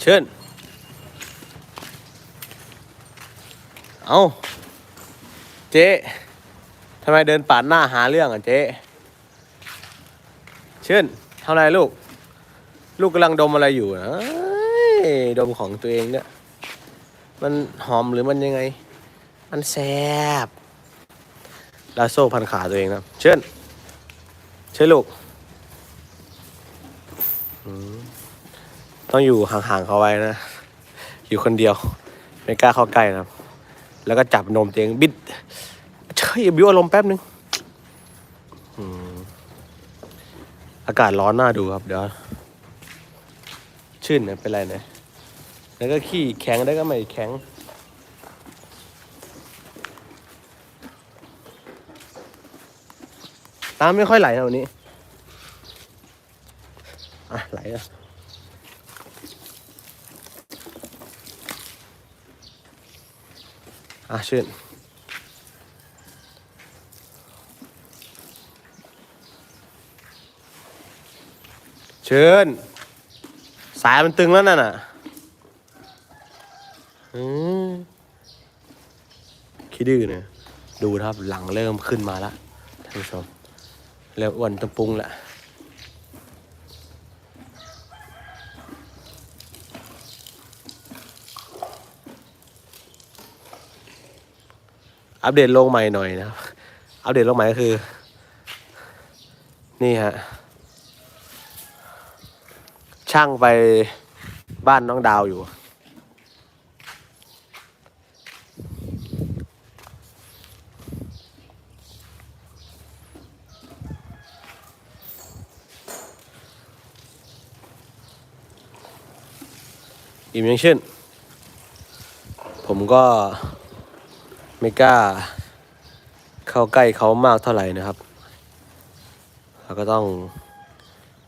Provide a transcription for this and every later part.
เชิญ เอาเจ๊ทำไมเดินปาดหน้าหาเรื่องอะเจ๊เชิญทำไรลูก ลูกกำลังดมอะไรอยู่นะดมของตัวเองเนี่ย มันหอมหรือมันยังไง มันแซบลาโซ่พันขาตัวเองนะ เชิญ เชิญลูกอืม ต้องอยู่ห่างๆเขาไว้นะ อยู่คนเดียว ไม่กล้าเข้าใกล้นะแล้วก็จับนมตัวเองบิดเช่ยบิวอารมณ์แป๊บนึงอากาศร้อนน่าดูครับ เดี๋ยว ชื่นเนี่ยเป็นไรเนี่ยแล้วก็ขี้แข็งได้ก็ไม่แข็งน้ำไม่ค่อยไหลนะวันนี้ อะ ไหลอะ อะชื่นเชิญสายมันตึงแล้วนั่นน่ะอืมคิดดื้อเนี่ยดูครับหลังเริ่มขึ้นมาแล้วท่านผู้ชมเริ่มอ้วนตะปุงละ อัปเดตโลกใหม่หน่อยนะครับอัปเดตโลกใหม่ก็คือ นี่ฮะช่างไปบ้านน้องดาวอยู่ อิ่มยังชื่น ผมก็ ไม่กล้า เข้าใกล้เขามากเท่าไหร่นะครับเราก็ต้อง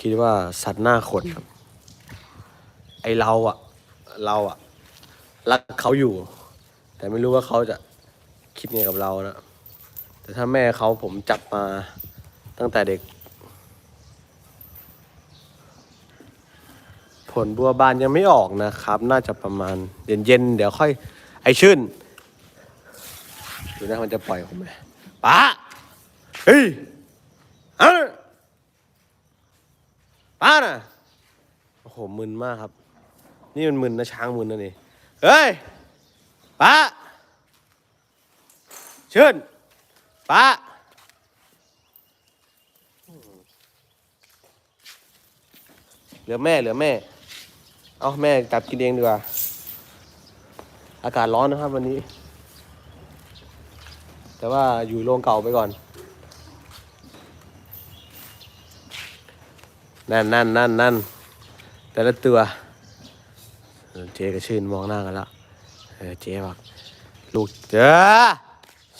คิดว่าสัตว์หน้าขนครับ ไอเราอะเราอะรักเขาอยู่ แต่ไม่รู้ว่าเขาจะคิดไงกับเรานะแต่ถ้าแม่เขาผมจับมาตั้งแต่เด็ก ผลบัวบานยังไม่ออกนะครับ น่าจะประมาณเย็นๆเดี๋ยวค่อย ไอชื่น ดูนะมันจะปล่อยผมไหมป้าเฮ้ยเอาน่ะป้าน่ะโอ้โหมึนมากครับ นี่มันมึนนะช้างมึนนะนี่เฮ้ยป้าชื่นป้าเหลือแม่เหลือแม่ เอาแม่จับกินเองดีกว่า อากาศร้อนนะครับวันนี้ แต่ว่าอยู่โรงเก่าไปก่อน นั่นนั่นนั่นนั่นแต่ละตัวเอเจ๊กับชื่นมองหน้ากันแล้วเออเจ๊บอกลูกเจ้า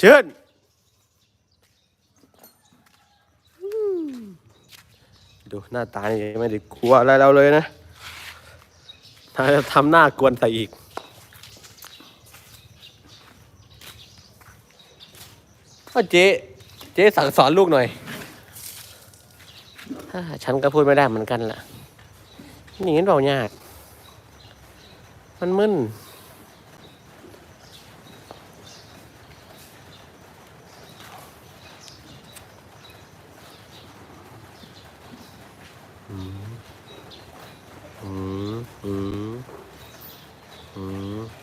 ชื่นดูหน้าตานี่ยไม่ได้กลัวอะไรเราเลยนะถ้าจะทำหน้ากวนใส่อีก ก็เจ๊เจ๊สั่งสอนลูกหน่อยฉันก็พูดไม่ได้เหมือนกันล่ะนี่เห็นเปล่ายาก มันมึนอืมอืมอืม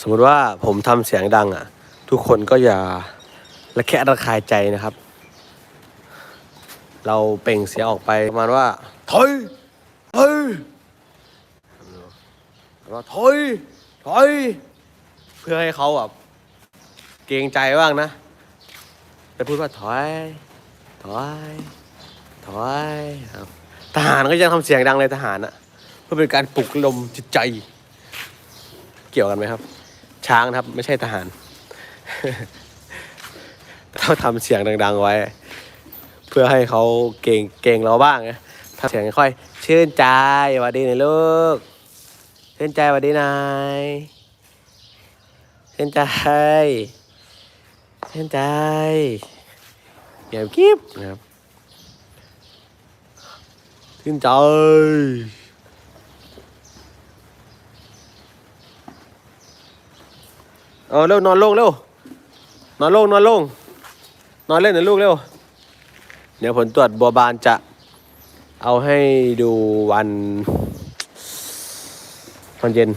สมมติว่าผมทำเสียงดังอะ ทุกคนก็อย่าระแคะระคายใจนะครับ เราเปล่งเสียงออกไปประมาณว่าถอยถอยว่าถอยถอยเพื่อให้เขาแบบเกรงใจบ้างนะแต่พูดว่าถอยถอยถอยครับทหารก็ยังทำเสียงดังเลยทหารอะเพื่อเป็นการปลุกลมจิตใจ เกี่ยวกันไหมครับ ช้างนะครับ ไม่ใช่ทหารต้องทำเสียงดัง ๆ ไว้ เพื่อให้เขาเก่งเก่งเราบ้างนะถ้าเสียงค่อยชื่นใจหวัดดีหน่อยลูกชื่นใจหวัดดีนายชื่นใจชื่นใจเงียบกิ๊บนะครับชื่นใจ เอาเร็วนอนลงเร็วนอนลงนอนลงนอนเล่นนะลูกเร็วเดี๋ยวผลตรวจบัวบานจะเอาให้ดูวัน ตอนเย็น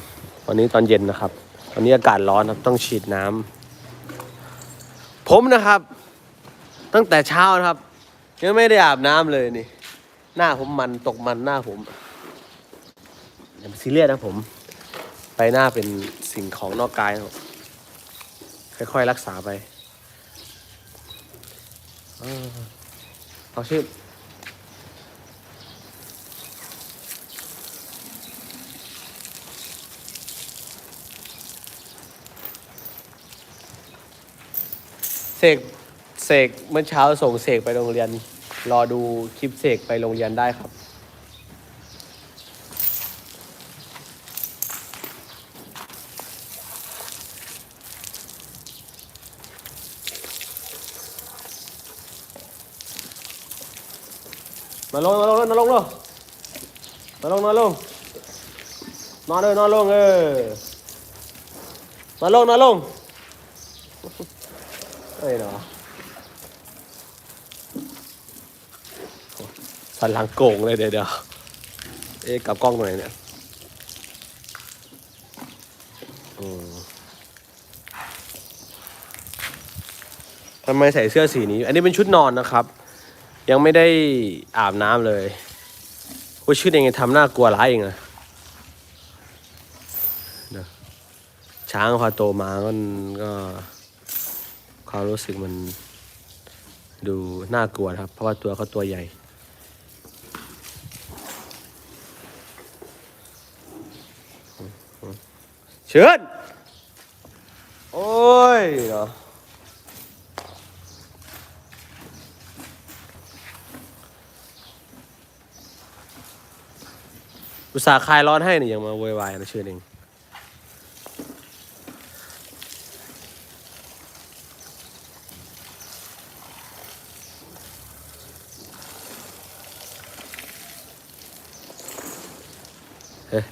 วันนี้ตอนเย็นนะครับตอนนี้อากาศร้อนครับต้องฉีดน้ำผมนะครับ ตั้งแต่เช้านะครับยังไม่ได้อาบน้ำเลยนี่ หน้าผมมันตกมันหน้าผมอย่าไปซีเรียสนะผม ไปหน้าเป็นสิ่งของนอกกายครับ ค่อยๆรักษาไปเอาชื่อเสกเสกเมื่อเช้าส่งเสกไปโรงเรียน รอดูคลิปเสกไปโรงเรียนได้ครับ มาลงมาลงนอนลงเลยนอนลงนอนลงนอนเลยนอนลงเออนอนลงนอนลงเอ้ยเนาะสันหลังโก่งเลยเดี๋ยวเดี๋ยวเอ๊ะกลับกล้องหน่อยเนี่ยทำไมใส่เสื้อสีนี้ อันนี้เป็นชุดนอนนะครับ ยังไม่ได้อาบน้ำเลยโอ้ชื่อเองทำหน้ากลัวร้ายเองอะเนะช้างพอโตมามันก็ความรู้สึกมันดูน่ากลัวครับ เพราะว่าตัวเขาตัวใหญ่ เชิญโอ้ยเนาะ อุตส่าห์คลายร้อนให้นี่ยังมาโวยวายนะเชื่อเองเฮ้ย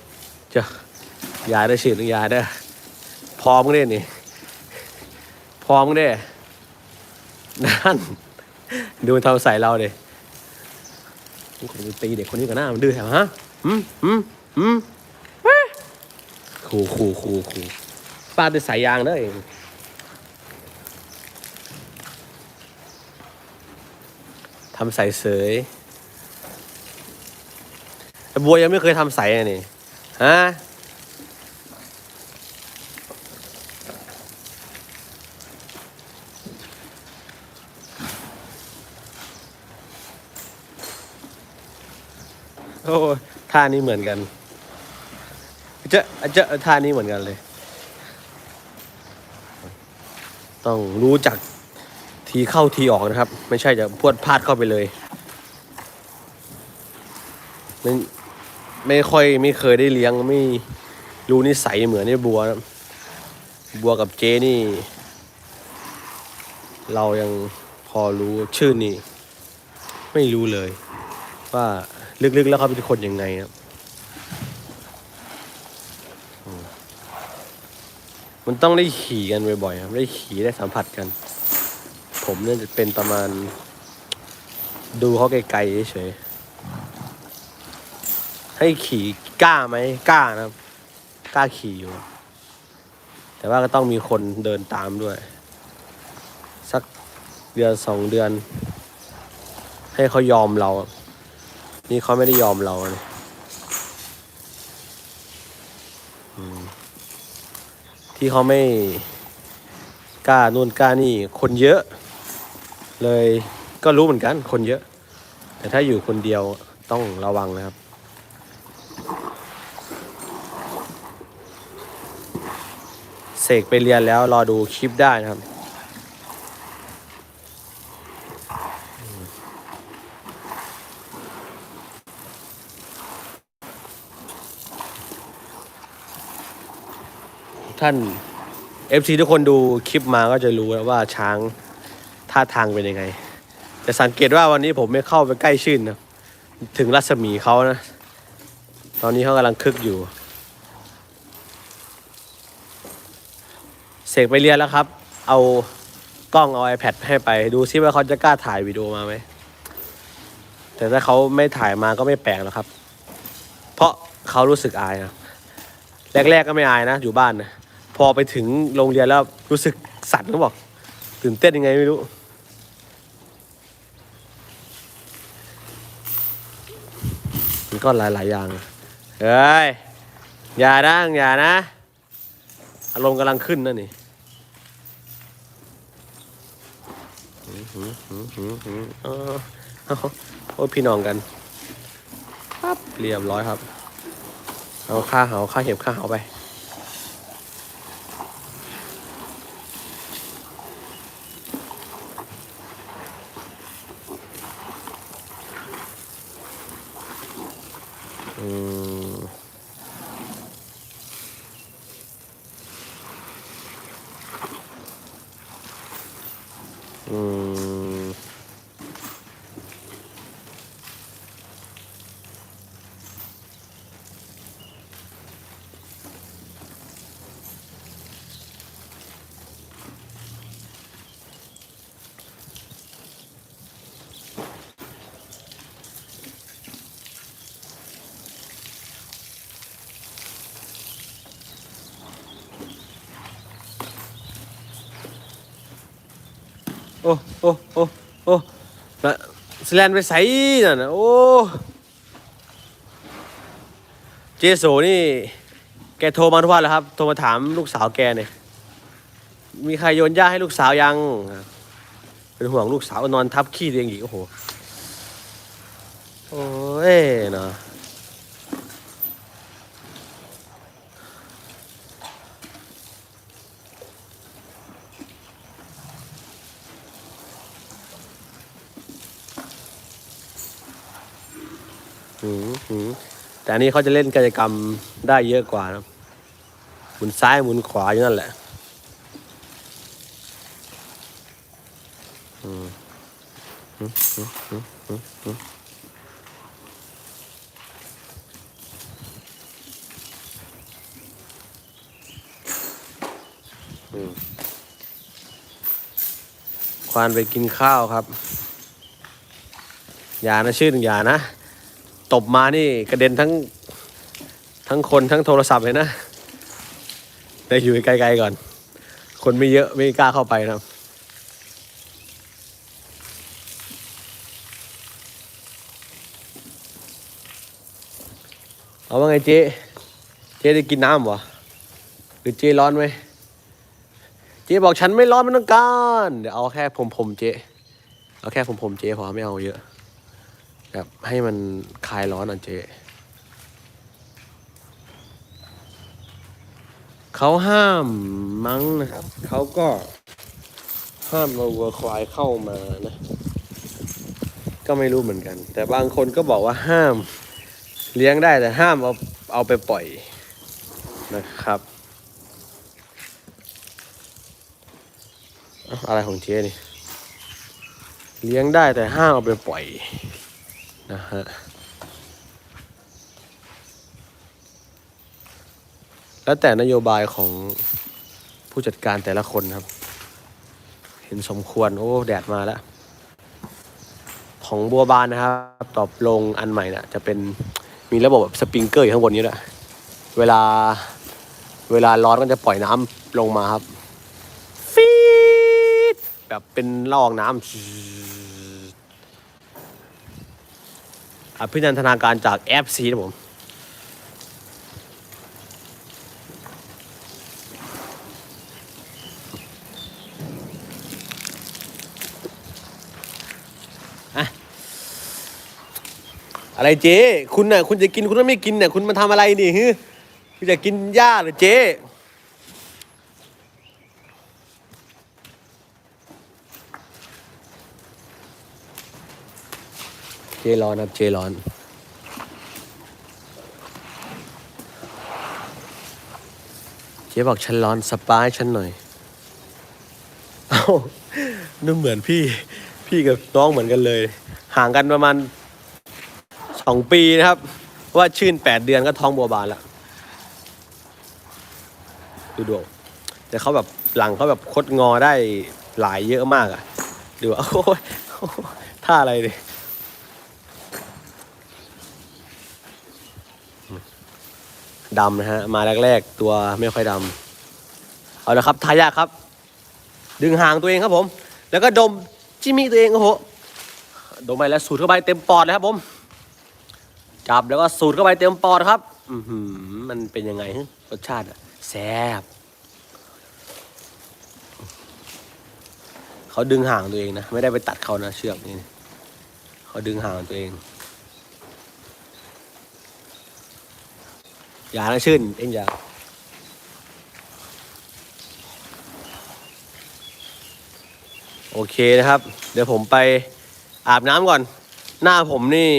เจ้ายายได้ฉีดหรือยายได้พร้อมกันเด้นี่พร้อมกันเด้นั่น ดูมันทำใส่เราเด้มันคงจะตีเด็กคนนี้กันหน้ามันดื้อแถวฮะ อืมอืมอืมขู่ขู่ขู่ขู่ฟาดด้วยสายยางเด้อเองทำใส่เสยบัวยังไม่เคยทำใส่อะนี่ฮะโอ้ ท่านี้เหมือนกันเจะเจะท่านี้เหมือนกันเลย ต้องรู้จักทีเข้าทีออกนะครับ ไม่ใช่จะพวดพลาดเข้าไปเลยไม่ไม่ค่อยไม่เคยได้เลี้ยงไม่รู้นิสัยเหมือนไอ้บัวนะบัวกับเจนี่ เรายังพอรู้ชื่อนี่ ไม่รู้เลยว่า ลึกๆแล้วเขาเป็นคนยังไงครับมมันต้องได้ขี่กันบ่อยๆครับได้ขี่ได้สัมผัสกัน ผมเนี่ยจะเป็นประมาณ ดูเขาไกลๆเฉยๆให้ขี่กล้าไหมกล้านะครับ กล้าขี่อยู่ แต่ว่าก็ต้องมีคนเดินตามด้วย สักเดือนสองเดือน ให้เขายอมเรา นี่เขาไม่ได้ยอมเราเลยที่เขาไม่กล้านู่นกล้านี่คนเยอะ เลยก็รู้เหมือนกัน คนเยอะ แต่ถ้าอยู่คนเดียวต้องระวังนะครับเสกไปเรียนแล้วรอดูคลิปได้นะครับ ท่าน FC ทุกคนดูคลิปมาก็จะรู้แล้วว่าช้างท่าทางเป็นยังไง แต่สังเกตว่าวันนี้ผมไม่เข้าไปใกล้ชื่นนะถึงรัศมีเขานะ ตอนนี้เขากำลังคึกอยู่ เสกไปเรียนแล้วครับ เอากล้องเอา iPad ให้ไปดูซิว่าเขาจะกล้าถ่ายวิดีโอมาไหม แต่ถ้าเขาไม่ถ่ายมาก็ไม่แปลกหรอกครับ เพราะเขารู้สึกอายนะ แรกๆก็ไม่อายนะ อยู่บ้านนะ อไปถึงโรงเรียนแล้วรู้สึกสั่นเขาบอก ตื่นเต้นยังไงไม่รู้ มันก็หลายๆอย่าง เฮ้ย อย่านะอย่านะ อารมณ์กำลังขึ้นนะนี่หืมหืมหืมหืมหืมเออเอาโอ้ยพี่น้องกันปั๊บเรียบร้อยครับ เอาค่าเหาค่าเห็บค่าเหาไป โอ้โอ้โอ้โอ้แล้วสแลนไปใส่นั่นนะโอ้เจโซนี่ แกโทรมาทุกวันแล้วครับ โทรมาถามลูกสาวแกเนี่ย มีใครโยนหญ้าให้ลูกสาวยัง เป็นห่วงลูกสาวนอนทับขี้ตัวเองอีกโอ้โห โอ้ยเนาะ แต่อันนี้เขาจะเล่นกิจกรรมได้เยอะกว่านะหมุนซ้ายหมุนขวาอยู่นั่นแหละอืมหืมหืมหืมหืมหืมอืมควานไปกินข้าวครับ อย่านะชื่อหนึ่งอย่านะ ตบมานี่กระเด็นทั้งทั้งคนทั้งโทรศัพท์เลยนะแต่อยู่ไกลๆก่อน คนไม่เยอะไม่กล้าเข้าไปนะเอาว่าไงเจ๊ เจ๊ได้กินน้ำวะหรือเจ๊ร้อนไหม เจ๊บอกฉันไม่ร้อนไม่ต้องการ เดี๋ยวเอาแค่ผมผมๆเจ๊ เอาแค่ผมผมๆเจ๊พอไม่เอาเยอะ แบบให้มันคลายร้อนอะเจ๊เขาห้ามมั้งนะครับ เขาก็ห้ามเราวัวควายเข้ามานะ ก็ไม่รู้เหมือนกัน แต่บางคนก็บอกว่าห้าม เลี้ยงได้แต่ห้ามเอาเอาไปปล่อยนะครับ อะไรของเจ๊นี่เลี้ยงได้แต่ห้ามเอาไปปล่อย นะฮะแล้วแต่นโยบายของผู้จัดการแต่ละคนครับ เห็นสมควร โอ้ แดดมาแล้ว ของบัวบานนะครับ ตอบลงอันใหม่น่ะ จะเป็นมีระบบแบบสปริงเกอร์อยู่ข้างบนนี้แหละเวลาเวลาร้อนก็จะปล่อยน้ำลงมาครับฟีดแบบเป็นละอองน้ำ อภินันทนาการจากแอปซีนะผมอะอะไรเจ๊ คุณน่ะ คุณจะกินคุณก็ไม่กินน่ะ คุณมาทำอะไรนี่ฮึคุณจะกินหญ้าหรือเจ๊ เจร้อนครับเจร้อนเจ๊บอกฉันร้อนสปาให้ฉันหน่อย เอ้าดูเหมือนพี่ พี่กับน้องเหมือนกันเลย ห่างกันประมาณสองปีนะครับ ว่าชื่นแปดเดือนก็ท้องบัวบานแล้วดูดวงแต่เขาแบบหลังเขาแบบคดงอได้หลายเยอะมากอะดูว่าโอ้โอ้ยท่าอะไรดิ ดำนะฮะ มาแรกๆ ตัวไม่ค่อยดำ เอาละครับทายาครับ ดึงหางตัวเองครับผม แล้วก็ดมจิมมี่ตัวเองครับผมดมไปแล้วสูดเข้าไปเต็มปอดเลยครับผม จับแล้วก็สูดเข้าไปเต็มปอดครับ อืมันเป็นยังไงรสชาติแซ่บเขาดึงห่างตัวเองนะ ไม่ได้ไปตัดเขานะเชือกนี่เขาดึงห่างตัวเอง อย่านะชื่นเอ็งอย่าโอเคนะครับ เดี๋ยวผมไปอาบน้ำก่อน หน้าผมนี่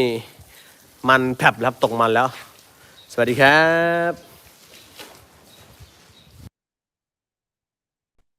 มันแผลบแล้วครับตกมันแล้ว สวัสดีครับ